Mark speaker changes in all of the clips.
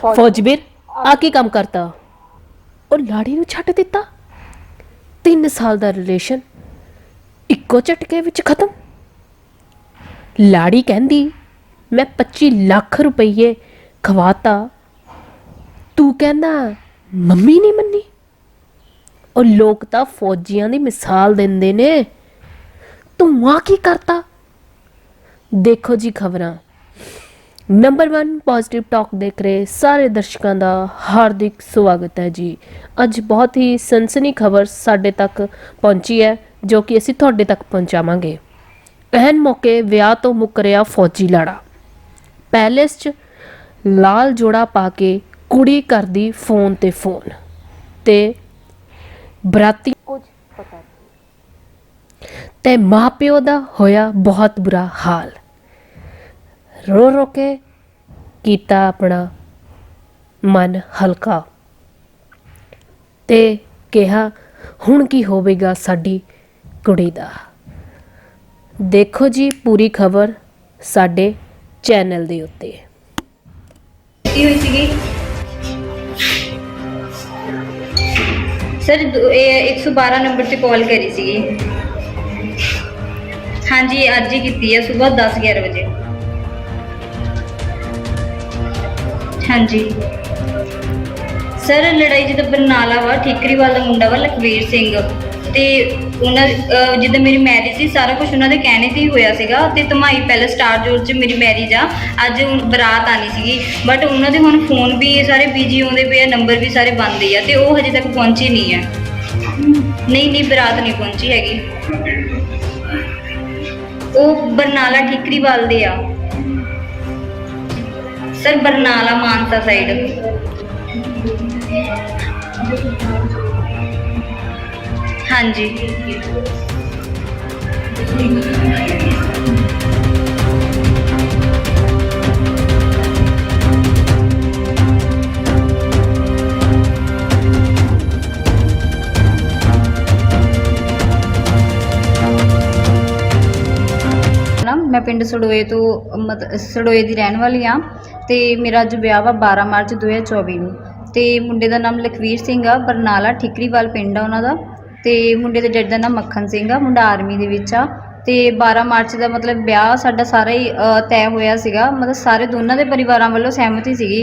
Speaker 1: ਫੌਜਬੀਰ ਆ ਕੀ ਕੰਮ ਕਰਤਾ? ਉਹ ਲਾੜੀ ਨੂੰ ਛੱਡ ਦਿੱਤਾ? 3 ਸਾਲ ਦਾ ਰਿਲੇਸ਼ਨ ਇੱਕੋ ਝਟਕੇ ਵਿੱਚ ਖਤਮ। ਲਾੜੀ ਕਹਿੰਦੀ ਮੈਂ 25 ਲੱਖ ਰੁਪਏ ਖਵਾਤਾ। ਤੂੰ ਕਹਿੰਦਾ ਮੰਮੀ ਨਹੀਂ ਮੰਨੀ? ਉਹ ਲੋਕ ਤਾਂ ਫੌਜੀਆਂ ਦੀ ਮਿਸਾਲ ਦਿੰਦੇ ਨੇ। ਤੂੰ ਆ ਕੀ ਕਰਤਾ? ਦੇਖੋ ਜੀ ਖਬਰਾਂ। ਨੰਬਰ 1 ਪੋਜ਼ਿਟਿਵ ਟਾਕ ਦੇਖ ਰਹੇ ਸਾਰੇ ਦਰਸ਼ਕਾਂ ਦਾ ਹਾਰਦਿਕ ਸਵਾਗਤ ਹੈ ਜੀ। ਅੱਜ ਬਹੁਤ ਹੀ ਸਨਸਨੀ ਖਬਰ ਸਾਡੇ ਤੱਕ ਪਹੁੰਚੀ ਹੈ, ਜੋ ਕਿ ਅਸੀਂ ਤੁਹਾਡੇ ਤੱਕ ਪਹੁੰਚਾਵਾਂਗੇ। ਅਹਿਮ ਮੌਕੇ ਵਿਆਹ ਤੋਂ ਮੁੱਕ ਰਿਹਾ ਫੌਜੀ ਲਾੜਾ। ਪੈਲੇਸ 'ਚ ਲਾਲ ਜੋੜਾ ਪਾ ਕੇ ਕੁੜੀ ਕਰਦੀ ਫੋਨ ਤੇ ਫੋਨ। ਤੇ ਬਰਾਤੀ ਕੁਝ ਪਤਾ ਤੇ ਮਾਪਿਓ ਦਾ ਹੋਇਆ ਬਹੁਤ ਬੁਰਾ ਹਾਲ। ਰੋ ਰੋ ਕੇ ਕੀਤਾ ਆਪਣਾ ਮਨ ਹਲਕਾ। ਤੇ ਕਿਹਾ, ਹੁਣ ਕੀ ਹੋਵੇਗਾ ਸਾਡੀ ਕੁੜੀ ਦਾ? ਦੇਖੋ ਜੀ ਪੂਰੀ ਖਬਰ ਸਾਡੇ ਚੈਨਲ ਦੇ ਉੱਤੇ।
Speaker 2: ਕੀ ਹੋਈ ਸੀਗੀ? ਸਰ, ਦੋ- ਇਹ 112 ਨੰਬਰ ਤੇ ਕਾਲ ਕਰੀ ਸੀਗੀ। ਹਾਂਜੀ, ਅੱਜ ਹੀ ਕੀਤੀ ਹੈ ਸਵੇਰ 10 11 ਵਜੇ। ਹਾਂਜੀ। ਸਰ, ਲੜਾਈ ਜਿੱਦਾਂ ਬਰਨਾਲਾ ਵਾ, ਠੀਕਰੀਵਾਲ ਦਾ ਮੁੰਡਾ ਵਾ ਲਖਵੀਰ ਸਿੰਘ, ਤੇ ਉਹਨਾਂ ਅਹ, ਜਿੱਦਾਂ ਮੇਰੀ ਮੈਰਿਜ ਸੀ, ਸਾਰਾ ਕੁਝ ਉਹਨਾਂ ਦੇ ਕਹਿਣੇ ਤੇ ਹੀ ਹੋਇਆ ਸੀਗਾ, ਤੇ ਧਮਾਈ ਪਹਿਲੇ ਸਟਾਰ ਜੋਰ 'ਚ ਮੇਰੀ ਮੈਰਿਜ ਆ, ਅੱਜ ਹੁਣ ਬਰਾਤ ਆਣੀ ਸੀਗੀ। ਬਟ ਉਹਨਾਂ ਦੇ ਹੁਣ ਫੋਨ ਵੀ ਸਾਰੇ ਬਿਜ਼ੀ ਆਉਂਦੇ ਪਏ ਆ ਨੰਬਰ ਵੀ ਸਾਰੇ ਬੰਦ ਹੀ ਆ, ਤੇ ਉਹ ਹਜੇ ਤੱਕ ਪਹੁੰਚੀ ਨਹੀਂ ਹੈ ਨਹੀਂ ਨਹੀਂ, ਬਰਾਤ ਨਹੀਂ ਪਹੁੰਚੀ ਹੈਗੀ। ਉਹ ਬਰਨਾਲਾ ਠੀਕਰੀਵਾਲ ਦੇ ਆ। ਸਰ ਬਰਨਾਲਾ ਮਾਨਸਾ ਸਾਈਡ ਹਾਂਜੀ ਪਿੰਡ ਸੜੋਏ ਤੋਂ, ਮਤ, ਸੜੋਏ ਦੀ ਰਹਿਣ ਵਾਲੀ ਆ ਤੇ ਮੇਰਾ ਅੱਜ ਵਿਆਹ ਵਾ 12 ਮਾਰਚ 2024 ਨੂੰ ਤੇ ਮੁੰਡੇ ਦਾ ਨਾਮ ਲਖਵੀਰ ਸਿੰਘ ਆ, ਬਰਨਾਲਾ ਠਿਕਰੀਵਾਲ ਪਿੰਡ ਆ ਉਹਨਾਂ ਦਾ ਤੇ ਮੁੰਡੇ ਦੇ ਡੈਡ ਦਾ ਨਾਮ ਮੱਖਣ ਸਿੰਘ ਆ, ਮੁੰਡਾ ਆਰਮੀ ਦੇ ਵਿੱਚ ਆ ਤੇ 12 ਮਾਰਚ ਦਾ ਮਤਲਬ ਵਿਆਹ ਸਾਡਾ ਸਾਰਾ ਹੀ ਤੈਅ ਹੋਇਆ ਸੀਗਾ, ਮਤਲਬ ਸਾਰੇ ਦੋਨਾਂ ਦੇ ਪਰਿਵਾਰਾਂ ਵੱਲੋਂ ਸਹਿਮਤੀ ਸੀਗੀ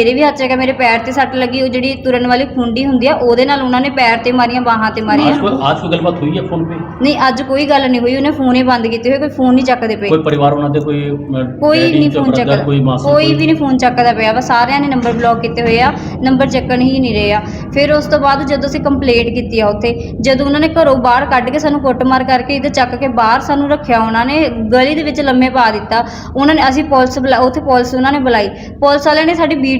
Speaker 2: ਵੀ ਹੱਥ ਚੱਕਿਆ ਮੇਰੇ ਪੈਰ ਤੇ ਸੱਟ ਲੱਗੀ ਉਹ ਜਿਹੜੀ ਤੁਰਨ ਵਾਲੀ ਖੁੰਡੀ ਹੁੰਦੀ ਆ ਉਹਦੇ ਨਾਲ ਉਹਨਾਂ ਨੇ ਪੈਰ ਤੇ ਮਾਰੀਆਂ ਬਾਹਾਂ ਤੇ ਮਾਰੀਆਂ
Speaker 3: आज कोई आज कोई गलबात हुई है फोन पे
Speaker 2: ਨਹੀਂ ਅੱਜ ਕੋਈ ਗੱਲ ਨਹੀਂ ਹੋਈ ਉਹਨੇ ਫੋਨ ਹੀ ਬੰਦ ਕੀਤੇ ਹੋਏ ਕੋਈ ਫੋਨ ਨਹੀਂ ਚੱਕਦੇ ਪਏ
Speaker 3: कोई परिवार होना दे कोई अ,
Speaker 2: ਕੋਈ
Speaker 3: डैडी,
Speaker 2: ਨਹੀਂ
Speaker 3: कोई
Speaker 2: ਫੋਨ
Speaker 3: brother,
Speaker 2: ਚੱਕਦਾ
Speaker 3: कोई मासी
Speaker 2: ਕੋਈ ਵੀ ਨਹੀਂ ਫੋਨ ਚੱਕਦਾ ਪਿਆ ਵਾ ਸਾਰਿਆਂ ਨੇ ਨੰਬਰ ਬਲੌਕ ਕੀਤੇ ਹੋਏ ਆ ਨੰਬਰ ਚੱਕਣ ਹੀ ਨਹੀਂ ਰਹੇ ਆ ਫਿਰ ਉਸ ਤੋਂ ਬਾਅਦ ਜਦੋਂ ਅਸੀਂ ਕੰਪਲੇਂਟ ਕੀਤੀ ਆ ਉੱਥੇ ਜਦੋਂ ਉਹਨਾਂ ਨੇ ਘਰੋਂ ਬਾਹਰ ਕੱਢ ਕੇ ਸਾਨੂੰ ਕੁੱਟਮਾਰ ਕਰਕੇ ਇਹਦੇ ਚੱਕ ਕੇ ਬਾਹਰ ਸਾਨੂੰ ਰੱਖਿਆ ਉਹਨਾਂ ਨੇ ਗਲੀ ਦੇ ਵਿੱਚ ਲੰਮੇ ਪਾ ਦਿੱਤਾ ਉਹਨਾਂ ਨੇ ਅਸੀਂ ਪੁਲਿਸ ਬੁਲਾ ਉੱਥੇ ਪੁਲਿਸ ਉਹਨਾਂ ਨੇ ਬੁਲਾਈ ਪੁਲਿਸ ਵਾਲਿਆਂ ਨੇ ਸਾਡੀ ਵੀਡੀਓ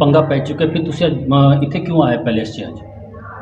Speaker 3: ਪੰਗਾ ਪੈ ਚੁੱਕਾ ਫਿਰ ਤੁਸੀਂ ਇੱਥੇ ਕਿਉਂ ਆਏ ਪੈਲੇਸ 'ਚ ਅੱਜ?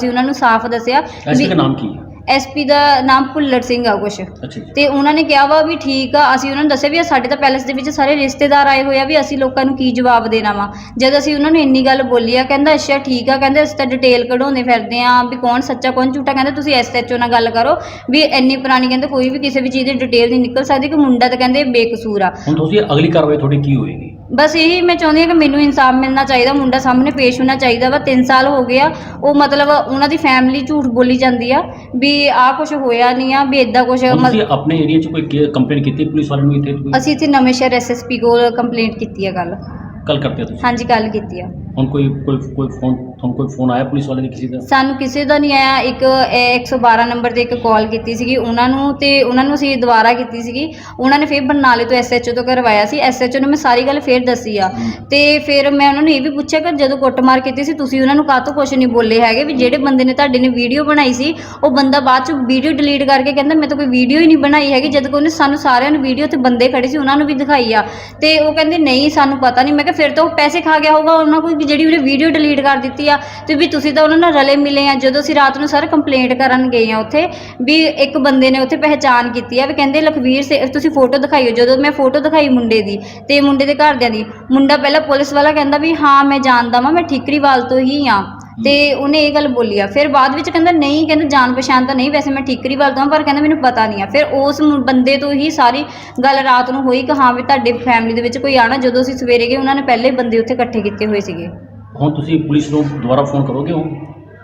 Speaker 2: ਅਸੀਂ ਉਹਨਾਂ ਨੂੰ ਸਾਫ਼ ਦੱਸਿਆ
Speaker 3: ਐਸਪੀ ਦਾ ਨਾਮ ਕੀ ਹੈ?
Speaker 2: ਐਸਪੀ ਦਾ ਨਾਮ ਭੁੱਲਰ ਸਿੰਘ ਆ ਕੁਛ।
Speaker 3: ਅੱਛਾ ਜੀ।
Speaker 2: ਤੇ ਉਹਨਾਂ ਨੇ ਕਿਹਾ ਵਾ ਵੀ ਠੀਕ ਆ ਅਸੀਂ ਉਹਨਾਂ ਨੂੰ ਦੱਸਿਆ ਵੀ ਸਾਡੇ ਤਾਂ ਪੈਲਸ ਦੇ ਵਿੱਚ ਸਾਰੇ ਰਿਸ਼ਤੇਦਾਰ ਆਏ ਹੋਏ ਆ ਵੀ ਅਸੀਂ ਲੋਕਾਂ ਨੂੰ ਕੀ ਜਵਾਬ ਦੇਣਾ ਵਾ। ਜਦ ਅਸੀਂ ਉਹਨਾਂ ਨੂੰ ਇੰਨੀ ਗੱਲ ਬੋਲੀ ਆ ਕਹਿੰਦਾ ਅੱਛਾ ਠੀਕ ਆ ਕਹਿੰਦੇ ਅਸੀਂ ਤਾਂ ਡਿਟੇਲ ਕਢਾਉਂਦੇ ਫਿਰਦੇ ਆ ਵੀ ਕੌਣ ਸੱਚਾ ਕੌਣ ਝੂਠਾ ਕਹਿੰਦੇ ਤੁਸੀਂ ਐਸਐਚਓ ਨਾਲ ਗੱਲ ਕਰੋ ਵੀ ਇੰਨੀ ਪੁਰਾਣੀ ਕਹਿੰਦੇ ਕੋਈ ਵੀ ਕਿਸੇ ਵੀ ਚੀਜ਼ ਦੀ ਡਿਟੇਲ ਨਹੀਂ ਨਿਕਲ ਸਕਦੀ ਕਿ ਮੁੰਡਾ ਤਾਂ ਕਹਿੰਦੇ ਬੇਕਸੂਰ ਆ।
Speaker 3: ਹੁਣ ਤੁਸੀਂ ਅਗਲੀ ਕਾਰਵਾਈ ਤੁਹਾਡੀ ਕੀ ਹੋਏਗੀ?
Speaker 2: ਬਸ ਇਹੀ ਮੈਂ ਚਾਹੁੰਦੀ ਹਾਂ ਕਿ ਮੈਨੂੰ ਇਨਸਾਫ ਮਿਲਣਾ ਚਾਹੀਦਾ ਮੁੰਡਾ ਸਾਹਮਣੇ ਪੇਸ਼ ਹੋਣਾ ਚਾਹੀਦਾ ਵਾ 3 ਸਾਲ ਹੋ ਗਏ ਆ ਉਹ ਮਤਲਬ ਉਹਨਾਂ ਦੀ ਫੈਮਿਲੀ ਝੂਠ ਬੋਲੀ ਜਾਂਦੀ ਆ ਵੀ ਆਹ ਕੁਝ ਹੋਇਆ ਨਹੀਂ ਆ ਵੀ ਇਦਾਂ ਕੁਝ
Speaker 3: ਹੁਣ ਤੁਸੀਂ ਆਪਣੇ ਏਰੀਆ 'ਚ ਕੋਈ ਕੰਪਲੇਂਟ ਕੀਤੀ ਪੁਲਿਸ ਵਾਲੇ ਨੂੰ ਇੱਥੇ ਕੋਈ?
Speaker 2: ਅਸੀਂ ਇੱਥੇ ਨਵੇਂ ਸ਼ਹਿਰ ਐਸਐਸਪੀ ਕੋਲ ਕੰਪਲੇਂਟ ਕੀਤੀ ਆ ਕੱਲ
Speaker 3: ਕੱਲ ਕਰਦੇ ਹੋ ਤੁਸੀਂ?
Speaker 2: ਹਾਂਜੀ ਕੱਲ ਕੀਤੀ ਆ।
Speaker 3: ਹੁਣ ਕੋਈ ਕੋਈ ਕੋਈ ਫੋਨ ਤੁਹਾਨੂੰ ਕੋਈ ਫੋਨ ਆਇਆ ਪੁਲਿਸ ਵਾਲੇ ਨੇ ਕਿਸੇ ਦਾ?
Speaker 2: ਸਾਨੂੰ ਕਿਸੇ ਦਾ ਨਹੀਂ ਆਇਆ। ਇੱਕ ਇਹ 112 ਨੰਬਰ ਤੇ ਇੱਕ ਕਾਲ ਕੀਤੀ ਸੀਗੀ। ਉਹਨਾਂ ਨੂੰ ਤੇ ਉਹਨਾਂ ਨੂੰ ਅਸੀਂ ਦੁਬਾਰਾ ਕੀਤੀ ਸੀਗੀ। ਉਹਨਾਂ ਨੇ ਫਿਰ ਬਰਨਾਲੇ ਤੋਂ ਐਸਐਚਓ ਤੋਂ ਕਰਵਾਇਆ ਸੀ। ਐਸਐਚਓ ਨੂੰ ਮੈਂ ਸਾਰੀ ਗੱਲ ਫੇਰ ਦੱਸੀ ਆ। ਤੇ ਫਿਰ ਮੈਂ ਉਹਨਾਂ ਨੂੰ ਇਹ ਵੀ ਪੁੱਛਿਆ ਕਿ ਜਦੋਂ ਕੁੱਟਮਾਰ ਕੀਤੀ ਸੀ ਤੁਸੀਂ ਉਹਨਾਂ ਨੂੰ ਕਾਹਤੋਂ ਕੁਝ ਨਹੀਂ ਬੋਲੇ ਹੈਗੇ? ਵੀ ਜਿਹੜੇ ਬੰਦੇ ਨੇ ਤੁਹਾਡੇ ਨੇ ਵੀਡੀਓ ਬਣਾਈ ਸੀ ਉਹ ਬੰਦਾ ਬਾਅਦ ਚ ਵੀਡੀਓ ਡਿਲੀਟ ਕਰਕੇ ਕਹਿੰਦਾ ਮੈਂ ਤਾਂ ਕੋਈ ਵੀਡੀਓ ਹੀ ਨਹੀਂ ਬਣਾਈ ਹੈਗੀ। ਜਦ ਕਿ ਉਹਨੇ ਸਾਨੂੰ ਸਾਰਿਆਂ ਨੂੰ ਵੀਡੀਓ ਤੇ ਬੰਦੇ ਖੜੇ ਸੀ ਉਹਨਾਂ ਨੂੰ ਵੀ ਦਿਖਾਈ ਆ। ਤੇ ਉਹ ਕਹਿੰਦੇ ਨਹੀਂ ਸਾਨੂੰ ਪਤਾ ਨਹੀਂ। ਮੈਂ ਕਿਹਾ ਫਿਰ ਤਾਂ ਉਹ ਪੈਸੇ ਖਾ ਗਿਆ ਹੋਊਗਾ। ਉਹਨਾਂ ਕੋਈ ਜਿਹੜੀ ਉਹਨੇ ਵੀਡੀਓ ਡਿਲੀਟ ਕਰ ਦਿੱਤੀ ਆ ਤੇ ਵੀ ਤੁਸੀਂ ਤਾਂ ਉਹਨਾਂ ਨਾਲ ਰਲੇ ਮਿਲੇ ਆ। ਜਦੋਂ ਅਸੀਂ ਰਾਤ ਨੂੰ ਸਰ ਕੰਪਲੇਂਟ ਕਰਨ ਗਏ ਆ ਉੱਥੇ ਵੀ ਇੱਕ ਬੰਦੇ ਨੇ ਉੱਥੇ ਪਹਿਚਾਨ ਕੀਤੀ ਆ ਵੀ ਕਹਿੰਦੇ ਲਖਵੀਰ ਸੇ ਤੁਸੀਂ ਫੋਟੋ ਦਿਖਾਈਓ। ਜਦੋਂ ਮੈਂ ਫੋਟੋ ਦਿਖਾਈ ਮੁੰਡੇ ਦੀ ਤੇ ਮੁੰਡੇ ਦੇ ਘਰਦਿਆਂ ਦੀ ਮੁੰਡਾ ਪਹਿਲਾਂ ਪੁਲਿਸ ਵਾਲਾ ਕਹਿੰਦਾ ਵੀ ਹਾਂ ਮੈਂ ਜਾਣਦਾ ਵਾਂ ਮੈਂ ਠੀਕਰੀਵਾਲ ਤੋਂ ਹੀ ਆ। ਤੇ ਉਹਨੇ ਇਹ ਗੱਲ ਬੋਲੀ ਆ। ਫਿਰ ਬਾਅਦ ਵਿੱਚ ਕਹਿੰਦਾ ਨਹੀਂ ਕਹਿੰਦਾ ਜਾਣ ਪਛਾਣ ਤਾਂ ਨਹੀਂ ਵੈਸੇ ਮੈਂ ਠੀਕਰੀਵਾਲ ਤੋਂ ਹਾਂ, ਪਰ ਕਹਿੰਦਾ ਮੈਨੂੰ ਪਤਾ ਨਹੀਂ ਆ। ਫਿਰ ਉਸ ਮੁੰ- ਬੰਦੇ ਤੋਂ ਹੀ ਸਾਰੀ ਗੱਲ ਰਾਤ ਨੂੰ ਹੋਈ ਕਿ ਹਾਂ ਵੀ ਤੁਹਾਡੇ ਫੈਮਿਲੀ ਦੇ ਵਿੱਚ ਕੋਈ ਆਣਾ ਜਦੋਂ ਅਸੀਂ ਸਵੇਰੇ ਗਏ ਉਹਨਾਂ ਨੇ ਪਹਿਲੇ ਬੰਦੇ ਉੱਥੇ ਇਕੱਠੇ ਕੀਤੇ ਹੋਏ ਸੀਗੇ।
Speaker 3: ਹੁਣ ਤੁਸੀਂ ਪੁਲਿਸ ਨੂੰ ਦੁਬਾਰਾ ਫੋਨ ਕਰੋਗੇ ਹੁਣ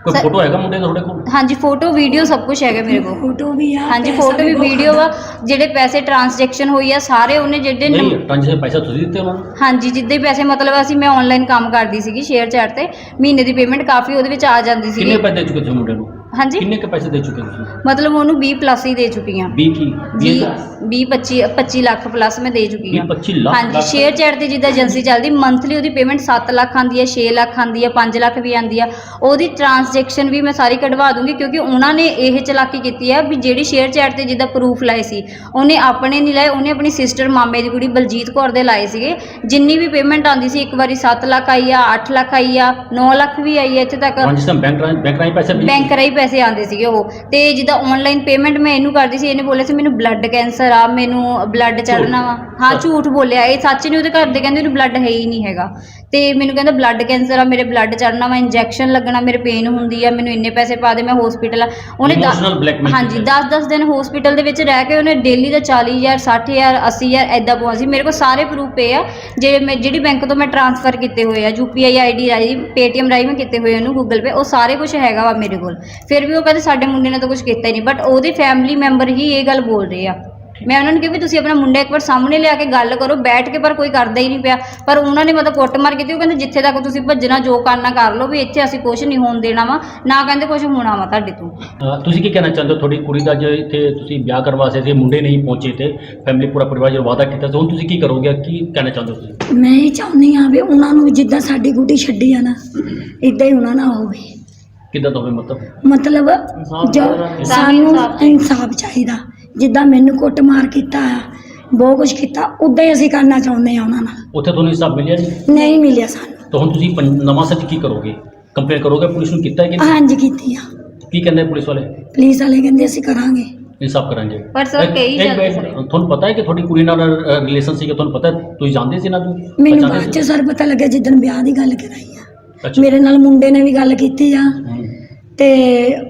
Speaker 3: ਕੋਈ
Speaker 2: ਸਰ-
Speaker 3: ਫੋਟੋ ਹੈਗਾ ਮੁੰਡੇ ਦਾ ਤੁਹਾਡੇ ਕੋਲ?
Speaker 2: ਹਾਂਜੀ ਫੋਟੋ ਵੀਡੀਓ ਸਭ ਕੁਝ ਹੈਗਾ ਮੇਰੇ ਕੋਲ।
Speaker 4: ਫੋਟੋ ਵੀ ਆ
Speaker 2: ਹਾਂਜੀ ਫੋਟੋ ਵੀ ਵੀਡੀਓ ਆ
Speaker 4: ਖਾਂਦਾ।
Speaker 2: ਜਿਹੜੇ ਪੈਸੇ ਟ੍ਰਾਂਜੈਕਸ਼ਨ ਹੋਈ ਆ ਸਾਰੇ ਉਹਨੇ ਜਿਹੜੇ ਨੰਬ-
Speaker 3: ਨਹੀਂ ਟ੍ਰਾਂਜੈਕਸ਼ਨ ਪੈਸਾ ਤੁਸੀਂ ਦਿੱਤੇ ਉਹਨਾਂ ਨੂੰ?
Speaker 2: ਹਾਂਜੀ ਜਿੱਦੇ ਪੈਸੇ ਮਤਲਬ ਅਸੀਂ ਮੈਂ ਆਨਲਾਈਨ ਕੰਮ ਕਰਦੀ ਸੀਗੀ ਸ਼ੇਅਰ ਚੈਟ ਤੇ ਮਹੀਨੇ ਦੀ ਪੇਮੈਂਟ ਕਾਫੀ ਉਹਦੇ ਵਿੱਚ ਆ ਜਾਂਦੀ
Speaker 3: ਕਿੰਨੇ
Speaker 2: ਸੀਗੀ
Speaker 3: ਪੈਸੇ ਦੇ ਚੁੱਕੇ ਤੁਸੀਂ ਮੁੰਡੇ ਨੂੰ?
Speaker 2: ਹਾਂਜੀ?
Speaker 3: ਕਿੰਨੇ ਕੇ ਪੈਸੇ ਦੇ ਚੁੱਕੇ ਤੁਸੀਂ?
Speaker 2: ਮਤਲਬ ਉਹਨੂੰ 20 ਪਲੱਸ ਹੀ ਦੇ ਚੁੱਕੀ ਹਾਂ
Speaker 3: 20 ਕੀ
Speaker 2: ਜੀ
Speaker 3: 20
Speaker 2: 20 25 25 ਲੱਖ ਪਲੱਸ ਮੈਂ ਦੇ ਚੁੱਕੀ ਹਾਂ
Speaker 3: 25 ਲੱਖ
Speaker 2: ਹਾਂਜੀ ਸ਼ੇਅਰ ਚੈਟ ਤੇ ਜਿੱਦਾਂ ਏਜੰਸੀ ਚੱਲਦੀ ਮੰਥਲੀ ਉਹਦੀ ਪੇਮੈਂਟ 7 ਲੱਖ ਆਂਦੀ ਹੈ 6 ਲੱਖ ਆਂਦੀ ਹੈ 5 ਲੱਖ ਵੀ ਆਂਦੀ ਆ ਉਹਦੀ ਟ੍ਰਾਂਜੈਕਸ਼ਨ ਵੀ ਮੈਂ ਸਾਰੀ ਕਢਵਾ ਦੂੰਗੀ ਕਿਉਂਕਿ ਉਹਨਾਂ ਨੇ ਇਹ ਚਲਾਕੀ ਕੀਤੀ ਆ ਵੀ ਜਿਹੜੀ ਸ਼ੇਅਰ ਚੈਟ ਤੇ ਜਿੱਦਾਂ ਪ੍ਰੂਫ ਲਾਏ ਸੀ ਉਹਨੇ ਆਪਣੇ ਨਹੀਂ ਲਾਏ ਉਹਨੇ ਆਪਣੀ ਸਿਸਟਰ ਮਾਮੇ ਦੀ ਕੁੜੀ ਬਲਜੀਤ ਕੌਰ ਦੇ ਲਾਏ ਸੀਗੇ। ਜਿੰਨੀ ਵੀ ਪੇਮੈਂਟ ਆਂਦੀ ਸੀ ਇੱਕ ਵਾਰੀ 7 ਲੱਖ ਆਈ ਆ 8 ਲੱਖ ਆਈ ਆ 9 ਲੱਖ ਵੀ ਆਈ ਹੈ ਇੱਥੇ ਤੱਕ।
Speaker 3: ਹਾਂ ਜਿਸ ਤਰ੍ਹਾਂ ਬੈਂਕ ਰਾਹੀਂ ਬੈਂਕ ਰਾਹੀਂ ਪੈਸੇ ਭੇਜੇ?
Speaker 2: ਬੈਂਕ ਰਾਹੀਂ ਪੈਸੇ ਆਉਂਦੇ ਸੀਗੇ ਉਹ। ਤੇ ਜਿੱਦਾਂ ਆਨਲਾਈਨ ਪੇਮੈਂਟ ਮੈਂ ਇਹਨੂੰ ਕਰਦੀ ਸੀ ਇਹਨੇ ਬੋਲਿਆ ਸੀ ਮੈਨੂੰ ਬਲੱਡ ਕੈਂਸਰ ਆ ਮੈਨੂੰ ਬਲੱਡ ਚੜਨਾ ਵਾ। ਹਾਂ
Speaker 3: ਝੂਠ।
Speaker 2: ਬੋਲਿਆ। ਇਹ ਸੱਚ ਨਹੀਂ ਉਹਦੇ ਘਰ ਦੇ ਕਹਿੰਦੇ ਉਹਨੂੰ ਬਲੱਡ ਹੈ ਹੀ ਨਹੀਂ ਹੈਗਾ। ਤੇ ਮੈਨੂੰ ਕਹਿੰਦਾ ਬਲੱਡ ਕੈਂਸਰ ਆ ਮੇਰੇ ਬਲੱਡ ਚੜਨਾ ਵਾ ਇੰਜੈਕਸ਼ਨ ਲੱਗਣਾ ਮੇਰੇ ਪੇਨ ਹੁੰਦੀ ਆ ਮੈਨੂੰ ਇੰਨੇ ਪੈਸੇ ਪਾ ਦੇ ਮੈਂ ਹਸਪੀਟਲ ਉਹਨੇ ਦਸ-
Speaker 3: Emotional blackmail
Speaker 2: ਹਾਂਜੀ
Speaker 3: ਕੀਤਾ।
Speaker 2: 10-10 ਦਿਨ ਹਸਪੀਟਲ ਦੇ ਵਿੱਚ ਰਹਿ ਕੇ ਉਹਨੇ ਡੇਲੀ ਦਾ 40000 60000 80000 ਐਦਾਂ ਪਵਾ ਸੀ। ਮੇਰੇ ਕੋਲ ਸਾਰੇ ਪ੍ਰੂਫ ਪਏ ਆ ਜੇ ਮੈਂ ਜਿਹੜੀ ਬੈਂਕ ਤੋਂ ਮੈਂ ਟ੍ਰਾਂਸਫਰ ਕੀਤੇ ਹੋਏ ਆ ਯੂਪੀਆਈ ਆਈਡੀ ਰਾਹੀਂ ਪੇਟੀਐਮ ਰਾਹੀਂ ਮੈਂ ਕੀਤੇ ਹੋਏ ਉਹਨੂੰ ਗੂਗਲ ਪੇ ਉਹ ਸਾਰੇ ਕੁਝ ਹੈਗਾ ਵਾ ਮੇਰੇ ਕੋਲ। ਫਿਰ ਵੀ ਉਹ ਕਹਿੰਦੇ ਸਾਡੇ ਮੁੰਡੇ ਨੇ ਤਾਂ ਕੁਝ ਕੀਤਾ ਹੀ ਨਹੀਂ ਬਟ ਉਹਦੇ ਫੈਮਿਲੀ ਮੈਂਬਰ ਹੀ ਇਹ ਗੱਲ ਬੋਲ ਰਹੇ ਆ। ਮੈਂ ਉਹਨਾਂ ਨੂੰ ਕਿਹਾ ਵੀ ਤੁਸੀਂ ਆਪਣਾ ਮੁੰਡਾ ਇੱਕ ਵਾਰ ਸਾਹਮਣੇ ਲਿਆ ਕੇ ਗੱਲ ਕਰੋ ਬੈਠ ਕੇ ਪਰ ਕੋਈ ਕਰਦਾ ਹੀ ਨਹੀਂ ਪਿਆ। ਪਰ ਉਹਨਾਂ ਨੇ ਮਤਲਬ ਕੁੱਟਮਾਰ ਕੀਤੀ ਉਹ ਕਹਿੰਦੇ ਜਿੱਥੇ ਤੱਕ ਤੁਸੀਂ ਭੱਜਣਾ ਜੋ ਕਰਨਾ ਕਰ ਲਓ ਵੀ ਇੱਥੇ ਅਸੀਂ ਕੁਝ ਨਹੀਂ ਹੋਣ ਦੇਣਾ ਵਾ ਨਾ ਕਹਿੰਦੇ ਕੁਝ ਹੋਣਾ ਵਾ ਤੁਹਾਡੇ ਤੋਂ।
Speaker 3: ਤੁਸੀਂ ਕੀ ਕਹਿਣਾ ਚਾਹੁੰਦੇ ਹੋ? ਤੁਹਾਡੀ ਕੁੜੀ ਦਾ ਜੇ ਇੱਥੇ ਤੁਸੀਂ ਵਿਆਹ ਕਰਵਾ ਸੀ ਮੁੰਡੇ ਨਹੀਂ ਪਹੁੰਚੇ ਤੇ ਫੈਮਿਲੀ ਪੂਰਾ ਪਰਿਵਾਰ ਜਦੋਂ ਵਾਅਦਾ ਕੀਤਾ ਸੀ ਹੁਣ ਤੁਸੀਂ ਕੀ ਕਰੋਗੇ? ਕੀ ਕਹਿਣਾ ਚਾਹੁੰਦੇ ਹੋ ਤੁਸੀਂ?
Speaker 4: ਮੈਂ ਇਹ ਚਾਹੁੰਦੀ ਹਾਂ ਵੀ ਉਹਨਾਂ ਨੂੰ ਜਿੱਦਾਂ ਸਾਡੀ ਗੁੱਡੀ ਛੱਡੀ ਆ ਨਾ ਇਦਾਂ ਹੀ ਉਹਨਾਂ ਨਾਲ ਹੋਵੇ।
Speaker 3: ਕਿੱਦਾਂ ਦੋਵੇਂ ਮਤਲਬ?
Speaker 4: ਮਤਲਬ ਜੋ। ਸਾਨੂੰ
Speaker 2: ਇਨਸਾਫ਼
Speaker 4: ਇਨਸਾਫ ਚਾਹੀਦਾ। ਜਿੱਦਾਂ ਮੈਨੂੰ ਕੁੱਟਮਾਰ ਕੀਤਾ ਆ ਬਹੁਤ ਕੁਝ ਕੀਤਾ ਉਦਾਂ ਹੀ ਅਸੀਂ ਕਰਨਾ ਚਾਹੁੰਦੇ ਆ ਉਹਨਾਂ ਨਾਲ।
Speaker 3: ਉੱਥੇ ਤੁਹਾਨੂੰ ਹਿਸਾਬ ਮਿਲਿਆ ਨਹੀਂ
Speaker 4: ਨਹੀਂ ਮਿਲਿਆ ਸਾਨੂੰ।
Speaker 3: ਤਾਂ ਹੁਣ ਤੁਸੀਂ ਪੰ- ਨਵਾਂ ਸੱਚ ਕੀ ਕਰੋਗੇ? ਕੰਪਲੇਂਟ ਕਰੋਗੇ? ਪੁਲਿਸ ਨੂੰ ਕੀਤਾ ਹੈ ਕਿ ਨਹੀਂ?
Speaker 4: ਹਾਂਜੀ ਕੀਤੀ ਆ।
Speaker 3: ਕੀ ਕਹਿੰਦੇ ਪੁਲਿਸ ਵਾਲੇ?
Speaker 4: ਪੁਲਿਸ ਵਾਲੇ ਕਹਿੰਦੇ ਅਸੀਂ ਕਰਾਂਗੇ।
Speaker 3: ਇਨਸਾਫ ਕਰਾਂਗੇ।
Speaker 2: ਪਰ ਸਰ
Speaker 3: ਇੱਕ-
Speaker 2: ਕਈ
Speaker 3: ਇੱਕ
Speaker 2: ਜਾਂਦੇ
Speaker 3: ਮਿੰਟ,
Speaker 2: ਸਰ
Speaker 3: ਤੁਹਾਨੂੰ ਪਤਾ ਹੈ ਕਿ ਤੁਹਾਡੀ ਕੁੜੀ ਨਾਲ ਰਿਲੇਸ਼ਨ ਸੀਗਾ? ਤੁਹਾਨੂੰ ਪਤਾ ਹੈ? ਤੁਸੀਂ ਜਾਣਦੇ ਸੀ ਨਾ ਤੂੰ
Speaker 4: ਮੈਨੂੰ ਬਾਅਦ? ਚ ਸਰ ਪਤਾ ਲੱਗਿਆ ਜਿੱਦਣ ਵਿਆਹ ਦੀ ਗੱਲ ਕਰਾਈ ਆ। ਮੇਰੇ ਨਾਲ ਮੁੰਡੇ ਨੇ ਵੀ ਗੱਲ ਕੀਤੀ ਆ। ਤੇ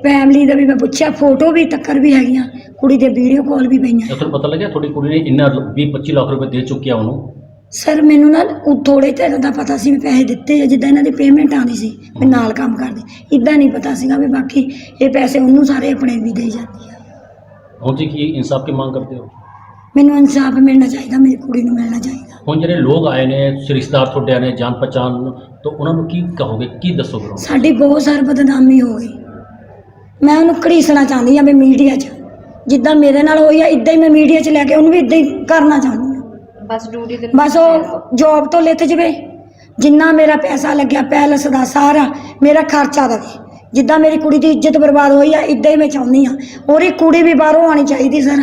Speaker 4: ਫੈਮਿਲੀ ਦਾ ਵੀ ਮੈਂ ਪੁੱਛਿਆ ਫੋਟੋ ਵੀ ਤੱਕਰ ਵੀ ਹੈਗੀਆਂ ਕੁੜੀ ਦੇ ਵੀਡੀਓ ਕਾਲ ਵੀ ਪਈਆਂ।
Speaker 3: ਤੁਹਾਨੂੰ ਪਤਾ ਲੱਗਿਆ ਤੁਹਾਡੀ ਕੁੜੀ ਨੇ ਇੰਨਾ 20 25 ਲੱਖ ਰੁਪਏ ਦੇ ਚੁੱਕਿਆ ਉਹਨੂੰ?
Speaker 4: ਸਰ ਮੈਨੂੰ ਨਾ ਉਹ ਥੋੜੇ ਤੇ ਦਾ ਪਤਾ ਸੀ ਵੀ ਪੈਸੇ ਦਿੱਤੇ ਆ ਜਿੱਦਾਂ ਇਹਨਾਂ ਦੀ ਪੇਮੈਂਟ ਆਉਂਦੀ ਸੀ ਵੀ ਨਾਲ ਕੰਮ ਕਰਦੇ। ਇਦਾਂ ਨਹੀਂ ਪਤਾ ਸੀਗਾ ਵੀ ਬਾਕੀ ਇਹ ਪੈਸੇ ਉਹਨੂੰ ਸਾਰੇ ਆਪਣੇ ਵੀ ਦੇ ਜਾਂਦੀ ਆ।
Speaker 3: ਹੁਣ ਕੀ ਇਨਸਾਫ ਦੀ ਮੰਗ ਕਰਦੇ ਹੋ?
Speaker 4: ਮੈਨੂੰ ਇਨਸਾਫ ਮਿਲਣਾ ਚਾਹੀਦਾ ਮੇਰੀ ਕੁੜੀ ਨੂੰ ਮਿਲਣਾ ਚਾਹੀਦਾ।
Speaker 3: ਹੁਣ ਜਿਹੜੇ ਲੋਕ ਆਏ ਨੇ ਰਿਸ਼ਤੇਦਾਰ ਤੁਹਾਡੇ ਨੇ ਜਾਣ ਪਛਾਣ ਤਾਂ ਉਹਨਾਂ ਨੂੰ ਕੀ ਕਹੋਗੇ ਕੀ ਦੱਸੋਗੇ ਉਹਨਾਂ?
Speaker 4: ਸਾਡੀ ਬਹੁਤ ਸਾਰ ਬਦਨਾਮੀ ਹੋ ਗਈ। ਮੈਂ ਉਹਨੂੰ ਘੜੀਸਣਾ ਚਾਹੁੰਦੀ ਆ ਵੀ ਮੀਡੀਆ 'ਚ। ਜਿੱਦਾਂ ਮੇਰੇ ਨਾਲ ਹੋਈ ਆ ਇਦਾਂ ਹੀ ਮੈਂ ਮੀਡੀਆ 'ਚ ਲੈ ਕੇ ਉਹਨੂੰ ਵੀ ਇਦਾਂ ਹੀ ਕਰਨਾ ਚਾਹੁੰਦੀ ਆ
Speaker 2: ਬਸ ਡਿਊਟੀ ਤੇ
Speaker 4: ਬਸ ਉਹ ਜੋਬ ਤੋਂ ਲਿੱਥ ਜਵੇ। ਜਿੰਨਾ ਮੇਰਾ ਪੈਸਾ ਲੱਗਿਆ ਪੈਲਸ ਦਾ ਸਾਰਾ ਮੇਰਾ ਖਰਚਾ ਦੇਵੇ ਜਿੱਦਾਂ ਮੇਰੀ ਕੁੜੀ ਦੀ ਇੱਜ਼ਤ ਬਰਬਾਦ ਹੋਈ ਆ ਇਦਾਂ ਹੀ ਮੈਂ ਚਾਹੁੰਦੀ ਆ ਉਹਦੀ ਕੁੜੀ ਵੀ ਬਾਹਰੋਂ ਆਣੀ ਚਾਹੀਦੀ ਸਰ।